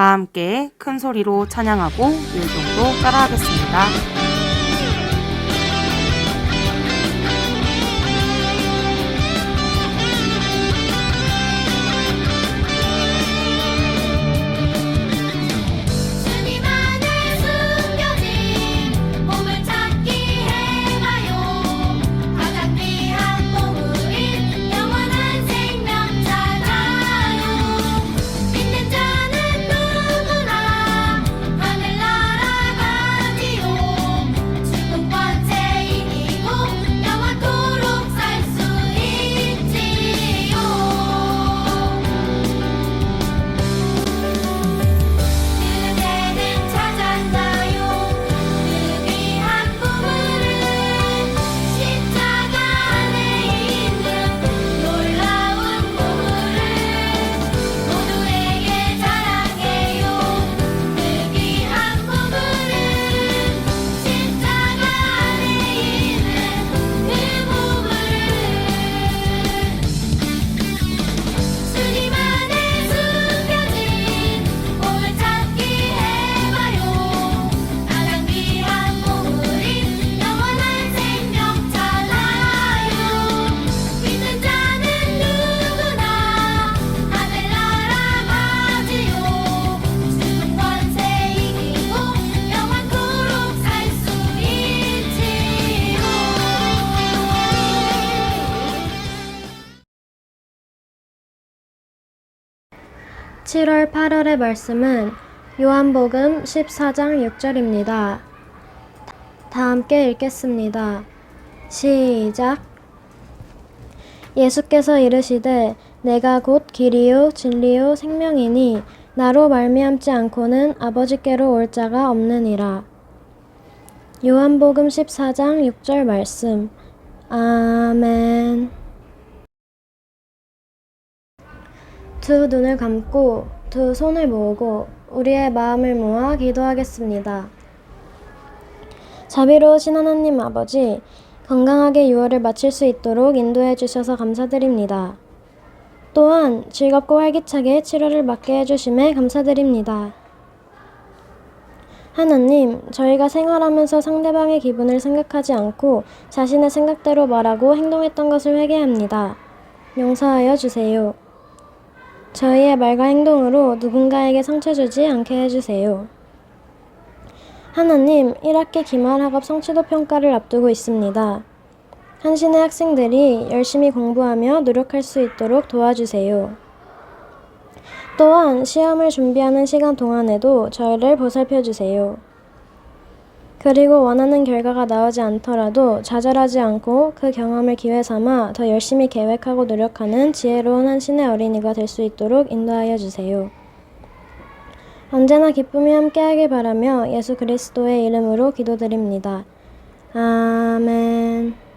다 함께 큰 소리로 찬양하고 율동도 따라하겠습니다. 7월 8월의 말씀은 요한복음 14장 6절입니다. 다 함께 읽겠습니다. 시작. 예수께서 이르시되 내가 곧 길이요 진리요 생명이니 나로 말미암지 않고는 아버지께로 올 자가 없느니라. 요한복음 14장 6절 말씀. 아멘. 두 눈을 감고 두 손을 모으고 우리의 마음을 모아 기도하겠습니다. 자비로우신 하나님 아버지, 건강하게 6월을 마칠 수 있도록 인도해 주셔서 감사드립니다. 또한 즐겁고 활기차게 7월을 맞게 해주심에 감사드립니다. 하나님, 저희가 생활하면서 상대방의 기분을 생각하지 않고 자신의 생각대로 말하고 행동했던 것을 회개합니다. 용서하여 주세요. 저희의 말과 행동으로 누군가에게 상처 주지 않게 해주세요. 하나님, 1학기 기말 학업 성취도 평가를 앞두고 있습니다. 한신의 학생들이 열심히 공부하며 노력할 수 있도록 도와주세요. 또한 시험을 준비하는 시간 동안에도 저희를 보살펴 주세요. 그리고 원하는 결과가 나오지 않더라도 좌절하지 않고 그 경험을 기회 삼아 더 열심히 계획하고 노력하는 지혜로운 한신의 어린이가 될 수 있도록 인도하여 주세요. 언제나 기쁨이 함께하길 바라며 예수 그리스도의 이름으로 기도드립니다. 아멘.